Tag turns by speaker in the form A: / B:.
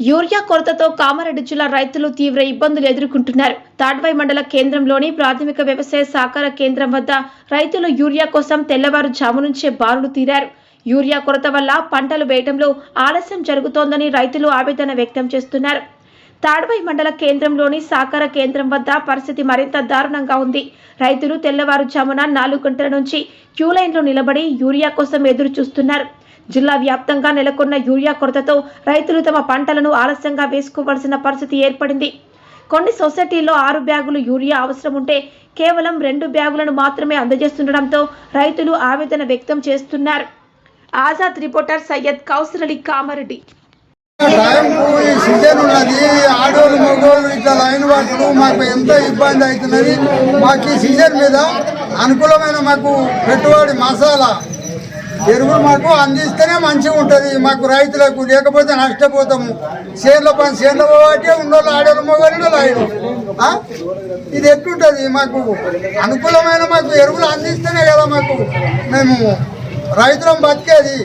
A: Urea కొరతతో కామారెడ్డి జిల్లా రైతులు తీవ్ర ఇబ్బందులు ఎదుర్కొంటున్నారు. తాడ్వాయి మండల కేంద్రంలోని ప్రాథమిక వ్యవసాయ సహకార కేంద్రం వద్ద రైతులు యూరియా కోసం తెల్లవారుజాము నుంచే బారులు తీరారు. యూరియా కొరత వల్ల పంటలు వేయటంలో ఆలస్యం జరుగుతోందని రైతులు ఆవేదన వ్యక్తం చేస్తున్నారు. తాడ్వాయి మండల కేంద్రంలోని సాకార కేంద్రం వద్ద పరిస్థితి మరింత దారుణంగా ఉంది. రైతులు తెల్లవారుజామున నాలుగు గంటల నుంచి క్యూ లైన్లో నిలబడి యూరియా కోసం ఎదురు చూస్తున్నారు జిల్లా వ్యాప్తంగా నెలకొన్న యూరియా కొరతతో రైతులు తమ పంటలను ఆలస్యంగా వేసుకోవాల్సిన పరిస్థితి ఏర్పడింది. కొన్ని సొసైటీల్లో ఆరు బ్యాగులు యూరియా అవసరం ఉంటే కేవలం రెండు బ్యాగులను మాత్రమే అందజేస్తుండటంతో రైతులు ఆవేదన వ్యక్తం చేస్తున్నారు. ఆజాద్ రిపోర్టర్ సయ్యద్ కౌసర్ అలీ కామారెడ్డి.
B: సీజన్ ఉన్నది ఆడోళ్ళు మగోళ్ళు ఇట్లా లైన్ పట్టుడు మాకు ఎంతో ఇబ్బంది అవుతున్నది మాకు ఈ సీజన్ మీద అనుకూలమైన మాకు పెట్టుబడి మసాలా ఎరువులు మాకు అందిస్తేనే మంచిగా ఉంటుంది. మాకు రైతులకు లేకపోతే నష్టపోతాము. చేనుల పని చేనుల పోవాటే ఉన్నోళ్ళు ఆడోళ్ళు మగోళ్ళు లైన్ ఇది ఎట్లుంటుంది మాకు? అనుకూలమైన మాకు ఎరువులు అందిస్తేనే కదా మాకు మేము రైతులం బతికేది.